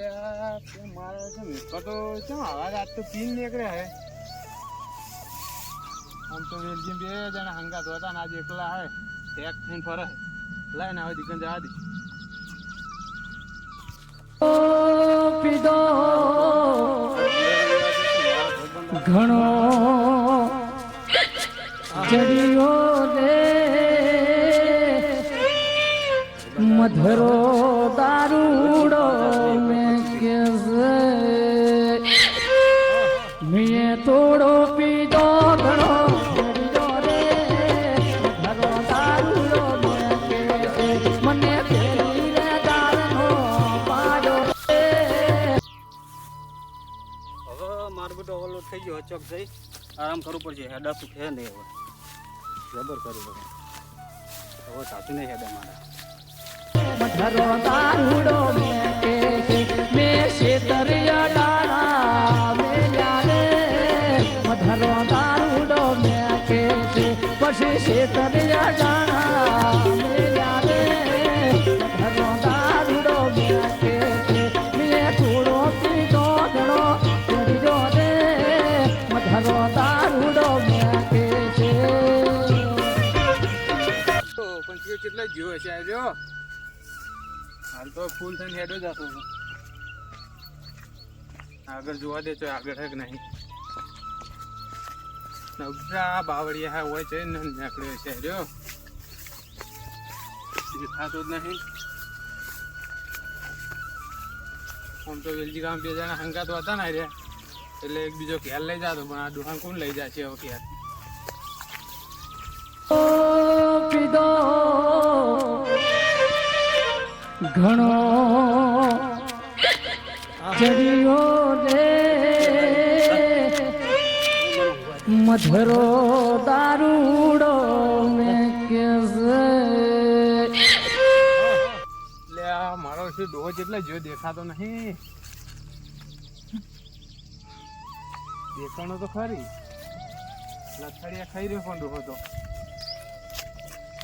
એટલે મારે છે મેકો તો કેમ અવાજ રાત તો પીન નીકળ્યા હે? આમ તો વેલજી બે જણા હંગાત હતા ને આજે એકલા હે ટેક થઈને ફરે. લાય ને હવે દીકન જવા દે. ઘણો મધરો દારૂડો મેં કે મેં તોડો પાડો રે. હવે મારો બેટો ઓલો થઈ ગયો ચોક જઈ. આરામ કરવું પડશે, હેડા તો છે નહીં હવે જબર કરવું હવે સાચું નહીં હેડા મારા. મધરો દારૂડો મેં શેતરિયા ડાળા મેલ્યા રે મધરો મેં કે પછી શેતરિયા ડાળા મેલ્યા રે મધરો દારૂડો મેં કે મેં થોડો પીધો ઘણો પીધો રે મધરો દારૂડો મેં કે પણ કેટલા જીવો છે આવ્યો હાલ તો ફૂલ થઈને હેડો જતો હતો આગળ જોવા દે તો આગળ હેક નહીં? નવરા બાવળિયા હોય છે ને નીકળ્યો છે રહ્યો દેખાતો જ નહીં. આમ તો વેલજી ગામ બે જણા હંકાતો હતા ને રે એટલે એક બીજો ખ્યાલ લઈ જાતો, પણ આ દુકાન કોણ લઈ જાય છે હવે ખ્યાલ ઘણો ચડિયો રે. મધરો દારૂડો મેં કે લે, આ મારો છે ડોહો જેટલા જો દેખાતો નહીં. દેખાણો તો ખરી. લથડિયા ખાઈ રહ્યો પણ ડોહો તો?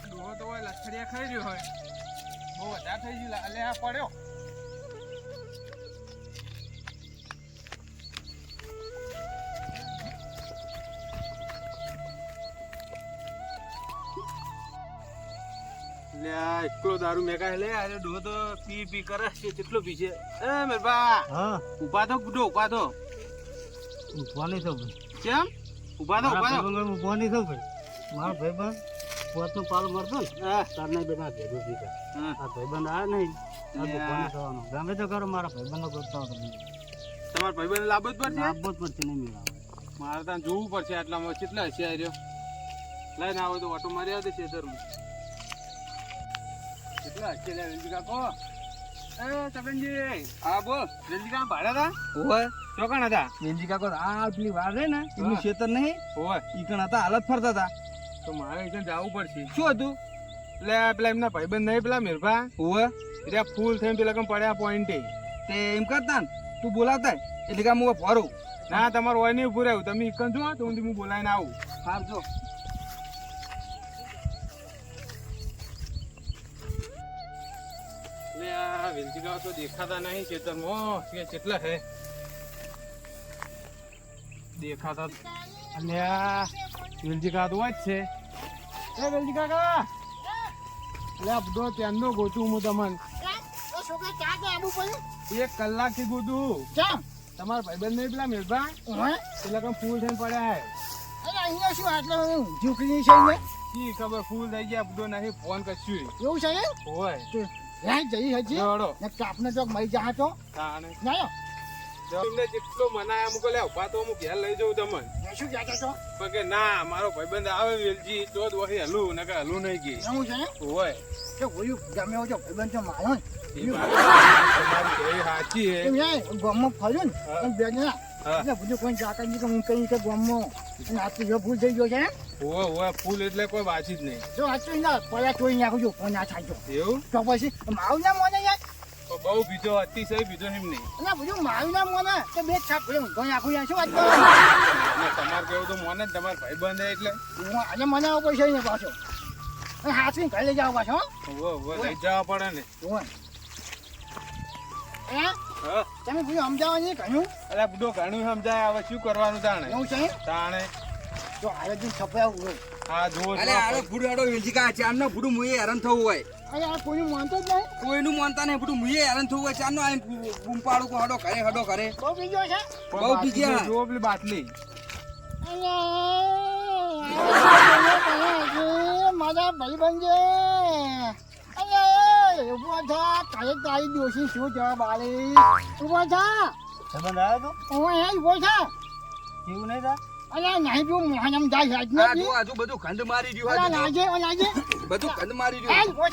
ડોહો તો હોય, લથડિયા ખાઈ રહ્યો હોય. બહુ વધારે થઈ ગયું એટલે આ પડ્યો. એકલો દારૂ મેકા લે આજે ડો તો પી પી કરે છે કેટલો પી છે? એ મેરબા હા. ઊભા તો ગુડો ઊભા તો ઊભા છો ભાઈ. કેમ? ઊભા તો ઊભા તો ઊભવાની છો ભાઈ. મારો ભાઈબંધ પોતનો પાલ મરતો ને હા. તારના બેટા ભેગું પીતા હા. આ ભાઈબંધ આ નહીં આ ગમે તો કરો મારા ભાઈબંધો કરતા તમે તમારા ભાઈબંધ લાભ જ પડશે? આપવો જ પડશે નહીં મેળાવે. મારે ત્યાં જોવું પડશે આટલામાં કેટલા હશે આ રહ્યો. લઈને આવો તો ઓટો મારી આવશે ખેતરમાં કેટલા હશે લે વેલજી કાકો એ તપનજી હા બોલ. વેલજી કાકા ભાડા હતા? હોય ચોકણ હતા? વેલજી કાકો આ આટલી વાર રહે ને એમનું. ખેતર નહીં? હોય ઈકણ હતા હાલત ફરતા હતા. તો મારે ત્યાં જવું પડશે. શું હતું? એટલે પેલા એમના ભાઈબંધ નહીં પેલા મેરભા. હુવે? એટલે ફૂલ થઈને પેલા કમ પડ્યા પોઈન્ટે. તે એમ કરતા ને તું બોલાવતા એટલે કે હું ફરું. ના તમારું હોય નહીં ઉભું રહ્યું તમે ઇકન જો તો હું બોલાવીને આવું. હાર જો. એટલે આ વેલજી કાકા તો દેખાતા નહીં ખેતરમાં. કે કેટલા છે દેખાતા આ વેલજી કાકા તો જ છે. એ વેલજી કાકા! એટલે બધો ત્યાંનો ગોતું હું તમને. એક કલાકથી ગોતું તમારા ભાઈબંધ નહીં પેલા મેળભા પેલા કમ ફૂલ થઈને પડ્યા હે. કી ખબર ફૂલ થઈ ગયા બધો નહીં ફોન કશું એવું છે હોય. જઈ હજી. કાપને ચોક મરી જા તો? તાણે. એમને જેટલો મનાય અમુક લે ઊભા તો હું ઘેર લઈ જઉં તમને. શું કહેતા છો? પણ કે ના મારો ભાઈબંધ આવે વેલજી તો જ વહી હલું ને કે હલું નહીં ગઈ એવું છે હોય. કે હોયું ગમે હોય. ભાઈબંધ કેવી સાચી હે ગામમાં ફર્યું ને બે જણા. એટલે બધું કોઈ જાતા નહીં કે હું કઈ કે ગામમાં આ તો થઈ ગયો છે? હોય હોય ફૂલ એટલે કોઈ વાંચી જ નહીં. જો આ ના પડ્યા તોય નાખું છું કોઈ ના થાય એવું? તો પછી મારું ના મોને યાર? બહુ બીજો અતિશય બીજો એમ નહીં. અને બીજું બધું મારું નામ મને? તો બે છાપ પડ્યો તો નાખું યાર શું વાત કરો અને તમારે કેવું તો મોને જ તમારા ભાઈબંધ હે એટલે. હું આજે મને આવો પૈસા નહીં પાછો. અને હાથવીને ઘરે લઈ જાવ પાછો હો? હોય હોય લઈ જવા પડે ને. જુઓ. હે? હા. તમે બધું સમજાવો નહીં કહ્યું અરે બુડો ઘણું સમજાય હવે શું કરવાનું તાણે? એવું છે? તાણે. જો આયોજન છપાયા હોય. હા જુઓ અરે આડો ભૂડો આડો વેલજીકા આમનો ભૂડું મુએ હેરાન થવું હોય. અરે આ કોઈ માનતો જ નહીં. કોઈનું માનતા નહીં બધું મુએ હેરાન થવું હોય ચારનો આઈને બૂમ પાડું કો હડો કરે હડો કરે બહુ બીજો છે? બહુ બીજા. જુઓ પેલી બાટલી. મારા ભાઈબંધ. છે અરે ઊભો થા તારે તારી દોશી શું જવાબ આલે ઊભો થા. સંબંધ આવ્યો ઊભો હે ઊભો થા. તો એવું નહીં થા? અરે નહીં તું મોહનમ જાય આજુ બધું ખંડ મારી રહ્યું અરે આજુ લાગે ઓ બધું ખંડ મારી રહ્યું ઊભો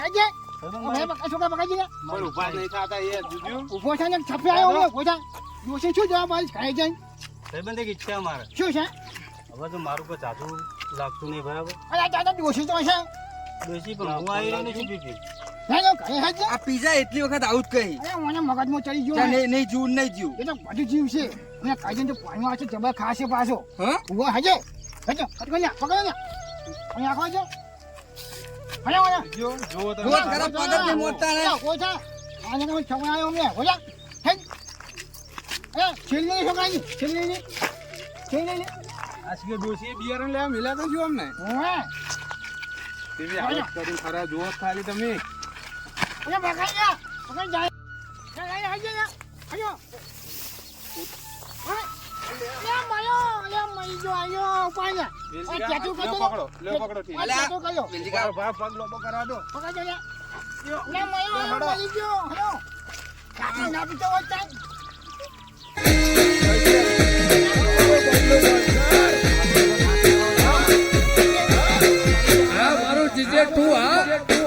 બકા છોકરા બકા જીને પણ ઊભા નહીં થતા એ ઊભો છે ને છપે આવ્યો ઊભો થા દોશી શું જવાબ આલે ખાઈ જાય. સંબંધ એક ઈચ્છા મારે શું છે? હવે તો મારું કોઈ જાજુ લાગતું નહીં બરાબર? અરે દાદા દોશી તો છે બેસી પણ હું આવી નથી પીતી હે નો ઘરે હેજે. આ પીઝા એટલી વખત આવું જ કહી. અરે મને મગજમાં ચડી ગયો. નહીં નહીં જીવું નહીં જીવું. એ તો બધું જીવ છે. અને કાજન તો પાણી છે જબર ખાશે પાછો. હા? ઊભો હજે. હજો પકડો ને પકડો ને. અહીં આખો જો જુઓ તમે. જુઓ ખરા પગજ નહીં. મોડતા ને. કોચા આને તમે છોકરા આવ્યો અમને હોજા હે? એ છેલ્લી ની છોકરાની છેલ્લી ની છેલ્લી ની આ સિવાય ડોશીએ બિયારણ લેવા મેલ્યા તો શું અમને? ઓએ તેવી હાલત કરીને ખરા જુઓ ખાલી તમે. અરે જા. બકાઈ જાય જાય હજે ને હજો લે માયો. મઈ જો આયો પાણી ચાટુ કરજો પકડો લે પકડો. ઠીક અલે ચાટુ કરજો વેલજીકા ભાઈ પગ લોબો કરવા દો. પકડજો લે ના મયો મળી ગયો હલો કાકી ના પીતો હોય તાઈ આ મારું જીજે તું હા?